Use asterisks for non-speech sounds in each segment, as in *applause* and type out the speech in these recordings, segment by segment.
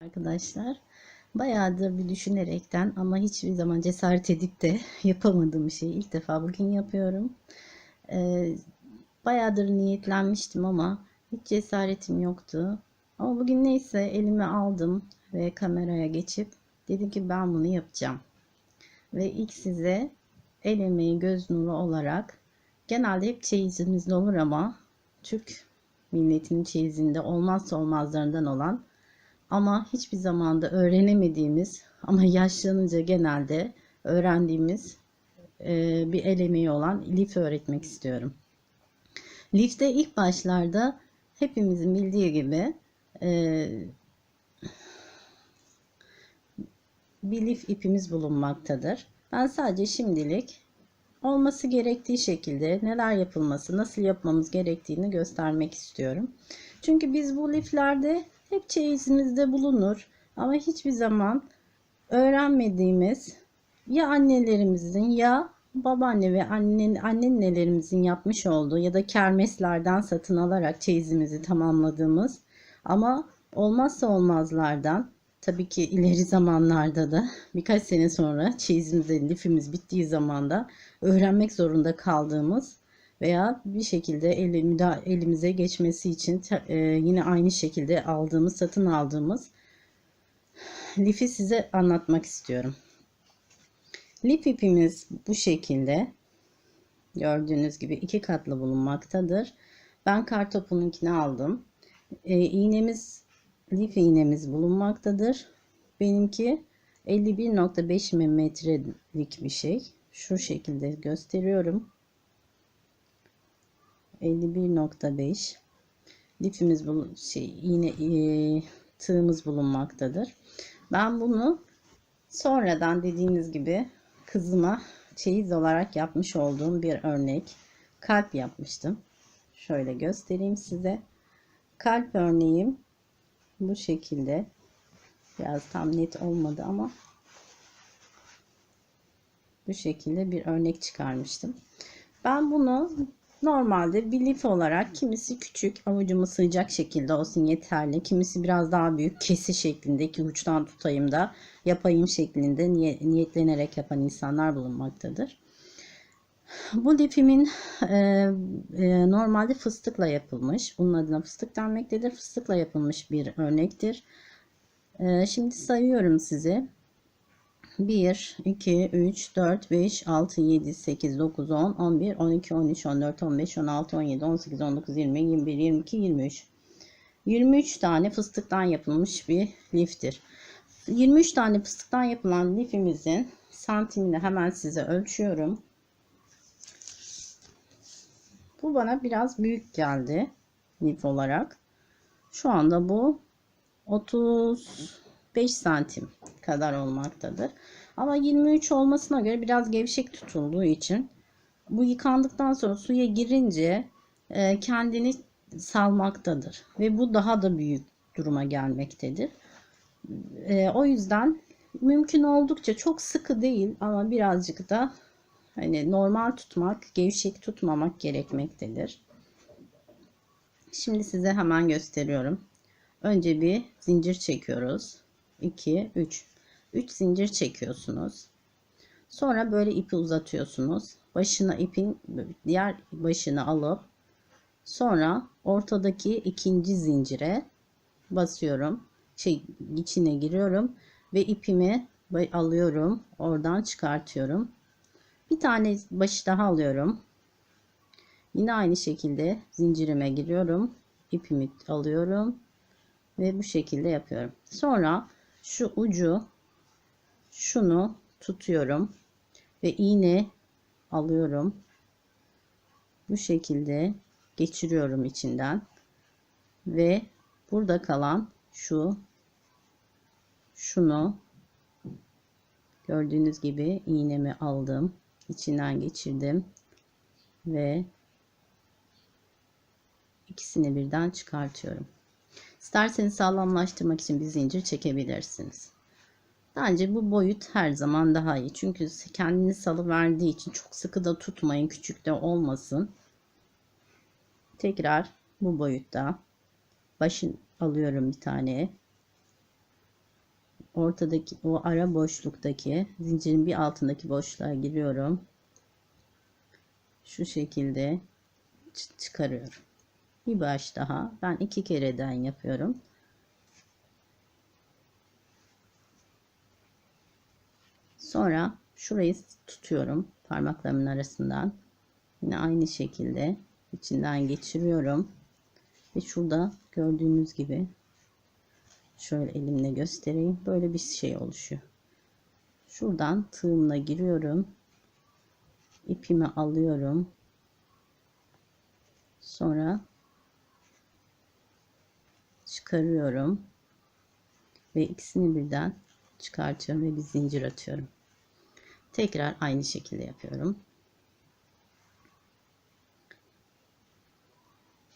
arkadaşlar. Bayağıdır bir düşünerekten ama hiçbir zaman cesaret edip de *laughs* yapamadığım şeyi ilk defa bugün yapıyorum. Ee, bayağıdır niyetlenmiştim ama hiç cesaretim yoktu. Ama bugün neyse elime aldım ve kameraya geçip dedim ki ben bunu yapacağım. Ve ilk size el emeği göz nuru olarak genelde hep çeyizimizde olur ama Türk milletinin çeyizinde olmazsa olmazlarından olan ama hiçbir zamanda öğrenemediğimiz ama yaşlanınca genelde öğrendiğimiz e, bir el emeği olan lif öğretmek istiyorum. Lifte ilk başlarda hepimizin bildiği gibi e, bir lif ipimiz bulunmaktadır. Ben sadece şimdilik olması gerektiği şekilde neler yapılması, nasıl yapmamız gerektiğini göstermek istiyorum. Çünkü biz bu liflerde hep çeyizimizde bulunur. Ama hiçbir zaman öğrenmediğimiz ya annelerimizin ya babaanne ve annen, annenelerimizin yapmış olduğu ya da kermeslerden satın alarak çeyizimizi tamamladığımız ama olmazsa olmazlardan tabii ki ileri zamanlarda da birkaç sene sonra çeyizimizde lifimiz bittiği zaman da öğrenmek zorunda kaldığımız veya bir şekilde elimize geçmesi için e, yine aynı şekilde aldığımız, satın aldığımız lifi size anlatmak istiyorum. Lif ipimiz bu şekilde gördüğünüz gibi iki katlı bulunmaktadır. Ben kartopununkini aldım. E, iğnemiz, lif iğnemiz bulunmaktadır. Benimki 51.5 milimetrelik bir şey. Şu şekilde gösteriyorum. 51.5 lifimiz bu şey yine e, tığımız bulunmaktadır. Ben bunu sonradan dediğiniz gibi kızıma çeyiz olarak yapmış olduğum bir örnek kalp yapmıştım. Şöyle göstereyim size. Kalp örneğim bu şekilde. Biraz tam net olmadı ama bu şekilde bir örnek çıkarmıştım. Ben bunu Normalde bir lif olarak kimisi küçük avucuma sığacak şekilde olsun yeterli. Kimisi biraz daha büyük kesi şeklinde iki uçtan tutayım da yapayım şeklinde niyetlenerek yapan insanlar bulunmaktadır. Bu lifimin e, e, normalde fıstıkla yapılmış. Bunun adına fıstık denmektedir. Fıstıkla yapılmış bir örnektir. E, şimdi sayıyorum size. 1, 2, 3, 4, 5, 6, 7, 8, 9, 10, 11, 12, 13, 14, 15, 16, 17, 18, 19, 20, 21, 22, 23. 23 tane fıstıktan yapılmış bir liftir. 23 tane fıstıktan yapılan lifimizin santimini hemen size ölçüyorum. Bu bana biraz büyük geldi lif olarak. Şu anda bu 30 5 santim kadar olmaktadır. Ama 23 olmasına göre biraz gevşek tutulduğu için bu yıkandıktan sonra suya girince e, kendini salmaktadır. Ve bu daha da büyük duruma gelmektedir. E, o yüzden mümkün oldukça çok sıkı değil ama birazcık da hani normal tutmak, gevşek tutmamak gerekmektedir. Şimdi size hemen gösteriyorum. Önce bir zincir çekiyoruz. 2, 3. 3 zincir çekiyorsunuz. Sonra böyle ipi uzatıyorsunuz. Başına ipin diğer başını alıp sonra ortadaki ikinci zincire basıyorum. Şey içine giriyorum ve ipimi alıyorum. Oradan çıkartıyorum. Bir tane başı daha alıyorum. Yine aynı şekilde zincirime giriyorum. ipimi alıyorum ve bu şekilde yapıyorum. Sonra şu ucu şunu tutuyorum ve iğne alıyorum. Bu şekilde geçiriyorum içinden ve burada kalan şu şunu gördüğünüz gibi iğnemi aldım içinden geçirdim ve ikisini birden çıkartıyorum İsterseniz sağlamlaştırmak için bir zincir çekebilirsiniz. Bence bu boyut her zaman daha iyi. Çünkü kendini salı verdiği için çok sıkı da tutmayın. Küçük de olmasın. Tekrar bu boyutta başın alıyorum bir tane. ortadaki o ara boşluktaki zincirin bir altındaki boşluğa giriyorum. Şu şekilde çı- çıkarıyorum. Bir baş daha. Ben iki kereden yapıyorum. Sonra şurayı tutuyorum parmaklarımın arasından. Yine aynı şekilde içinden geçiriyorum. Ve şurada gördüğünüz gibi şöyle elimle göstereyim. Böyle bir şey oluşuyor. Şuradan tığımla giriyorum. ipimi alıyorum. Sonra çıkarıyorum. Ve ikisini birden çıkartıyorum ve bir zincir atıyorum. Tekrar aynı şekilde yapıyorum.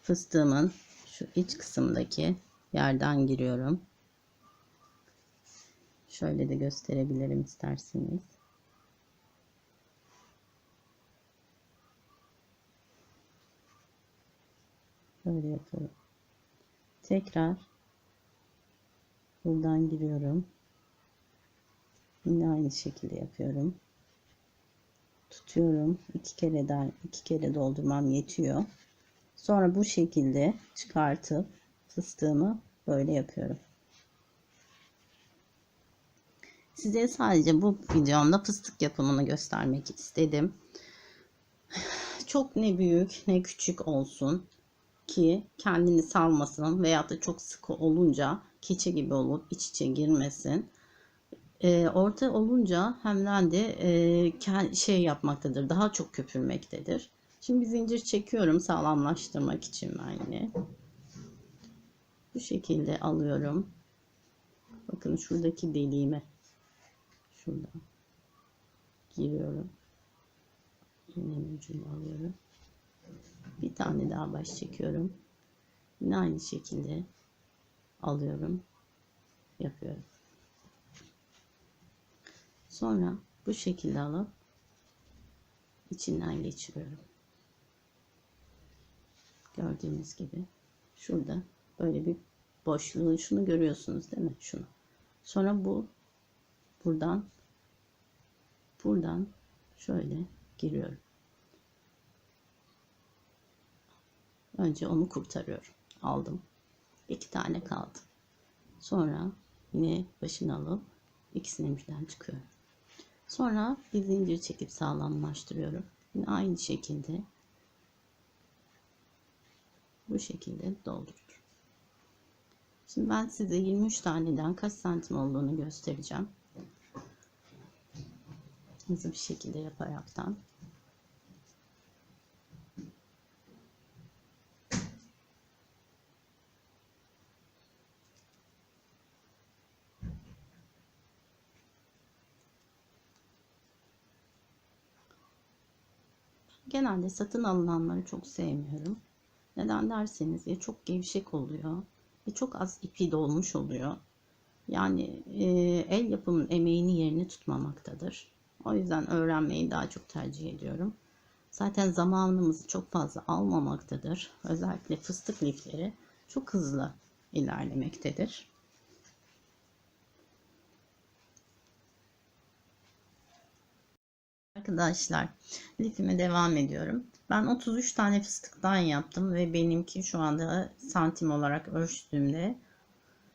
Fıstığımın şu iç kısımdaki yerden giriyorum. Şöyle de gösterebilirim isterseniz. Böyle yapıyorum. Tekrar buradan giriyorum. Yine aynı şekilde yapıyorum. Tutuyorum. iki kereden iki kere doldurmam yetiyor. Sonra bu şekilde çıkartıp fıstığımı böyle yapıyorum. Size sadece bu videomda fıstık yapımını göstermek istedim. *sighs* Çok ne büyük ne küçük olsun ki kendini salmasın veya da çok sıkı olunca keçe gibi olup iç içe girmesin. E, orta olunca hemden de e, şey yapmaktadır. Daha çok köpürmektedir. Şimdi zincir çekiyorum sağlamlaştırmak için ben yine. Bu şekilde alıyorum. Bakın şuradaki deliğime şurada giriyorum. İğnenin ucunu alıyorum. Bir tane daha baş çekiyorum. Yine aynı şekilde alıyorum. Yapıyorum. Sonra bu şekilde alıp içinden geçiriyorum. Gördüğünüz gibi şurada böyle bir boşluğu şunu görüyorsunuz değil mi? Şunu. Sonra bu buradan buradan şöyle giriyorum. Önce onu kurtarıyorum. Aldım. İki tane kaldı. Sonra yine başını alıp ikisini birden çıkıyorum. Sonra bir zincir çekip sağlamlaştırıyorum. Yine aynı şekilde bu şekilde dolduruyorum. Şimdi ben size 23 taneden kaç santim olduğunu göstereceğim. Hızlı bir şekilde yaparaktan. Genelde satın alınanları çok sevmiyorum. Neden derseniz ya çok gevşek oluyor ve çok az ipi dolmuş oluyor. Yani e, el yapımın emeğini yerini tutmamaktadır. O yüzden öğrenmeyi daha çok tercih ediyorum. Zaten zamanımızı çok fazla almamaktadır. Özellikle fıstık lifleri çok hızlı ilerlemektedir. Arkadaşlar lifime devam ediyorum. Ben 33 tane fıstıktan yaptım ve benimki şu anda santim olarak ölçtüğümde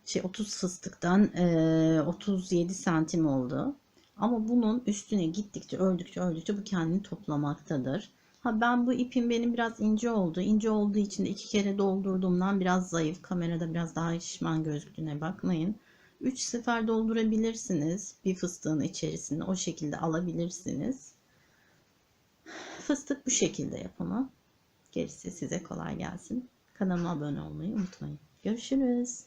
şey 30 fıstıktan e, 37 santim oldu. Ama bunun üstüne gittikçe öldükçe öldükçe bu kendini toplamaktadır. Ha ben bu ipim benim biraz ince oldu. İnce olduğu için de iki kere doldurduğumdan biraz zayıf. Kamerada biraz daha şişman gözüktüğüne bakmayın. 3 sefer doldurabilirsiniz. Bir fıstığın içerisinde o şekilde alabilirsiniz. Fıstık bu şekilde yapımı. Gerisi size kolay gelsin. Kanalıma abone olmayı unutmayın. Görüşürüz.